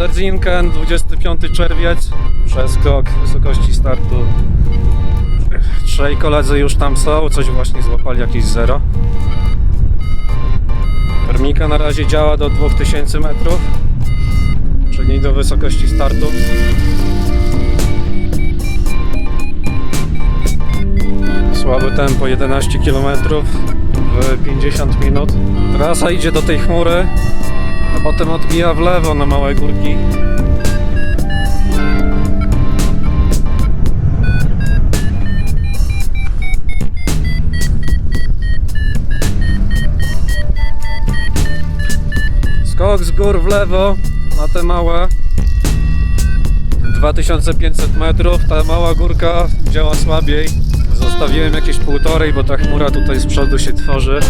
Lerzinken, 25 czerwiec, przeskok wysokości startu. Trzej koledzy już tam są, coś właśnie złapali, jakieś zero. Termika na razie działa do 2000 metrów, czyli do wysokości startu. Słabe tempo 11 km w 50 minut. Trasa idzie do tej chmury, potem odbija w lewo na małe górki. Skok z gór w lewo na te małe 2500 metrów, ta mała górka działa słabiej. Zostawiłem jakieś półtorej, bo ta chmura tutaj z przodu się tworzy.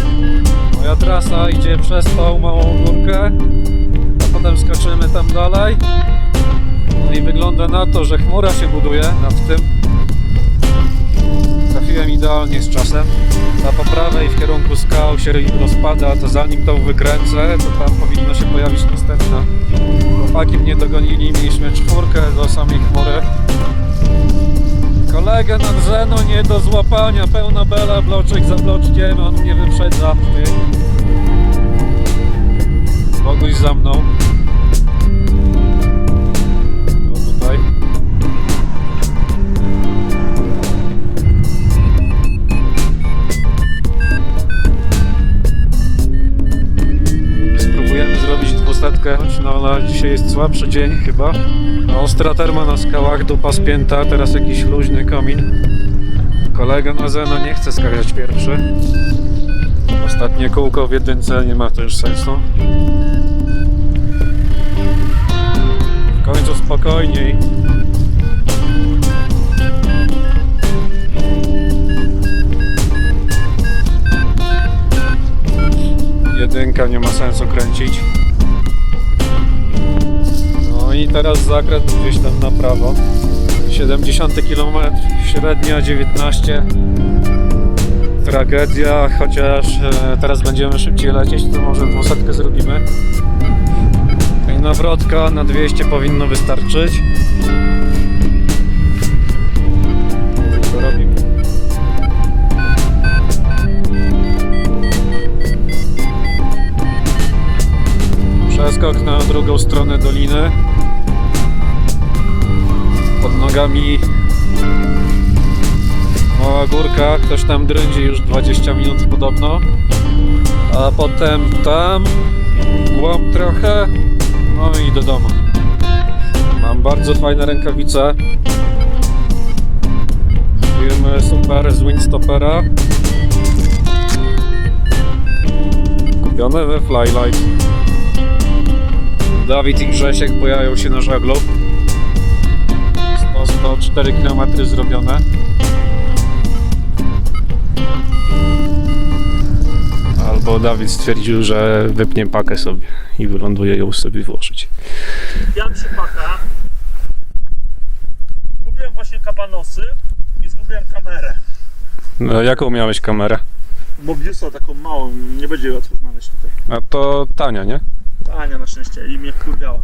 Moja trasa idzie przez tą małą górkę, a potem skoczymy tam dalej. No i wygląda na to, że chmura się buduje nad tym. Trafiłem idealnie z czasem. Ta po prawej w kierunku skał się rozpada, to zanim tą wykręcę, to tam powinno się pojawić następna. Chłopaki mnie dogonili, mieliśmy czwórkę do samej chmury. Kolegę nad Zeno nie do złapania, pełna bela, bloczek za bloczkiem, on mnie wyprzedza. Boguś za mną. No ale dzisiaj jest słabszy dzień chyba. Ostra terma na skałach, dupa spięta, teraz jakiś luźny komin. Kolega na Zeno nie chce skakać pierwszy. Ostatnie kółko w jedynce, nie ma to już sensu. W końcu spokojniej. Jedynka nie ma sensu kręcić. Teraz zakręt gdzieś tam na prawo. 70 km, średnia 19. Tragedia, chociaż e, teraz będziemy szybciej lecieć, to może dwusetkę zrobimy. I nawrotka na 200 powinno wystarczyć. To. Przeskok na drugą stronę doliny. Nogami mała górka, ktoś tam drędzi już 20 minut podobno. A potem tam głąb trochę, no i do domu. Mam bardzo fajne rękawice. Firmy Super z Windstoppera. Kupione we Flylight. Dawid i Grzesiek bojają się na żaglu. 104 km zrobione. Albo Dawid stwierdził, że wypnie pakę sobie i wyląduje ją sobie włożyć. Wziąłem się paka. Zgubiłem właśnie kabanosy i zgubiłem kamerę. No, jaką miałeś kamerę? Mobiusa taką małą, nie będzie łatwo znaleźć tutaj. A to tania, nie? Ania na szczęście i mnie wkurwiała.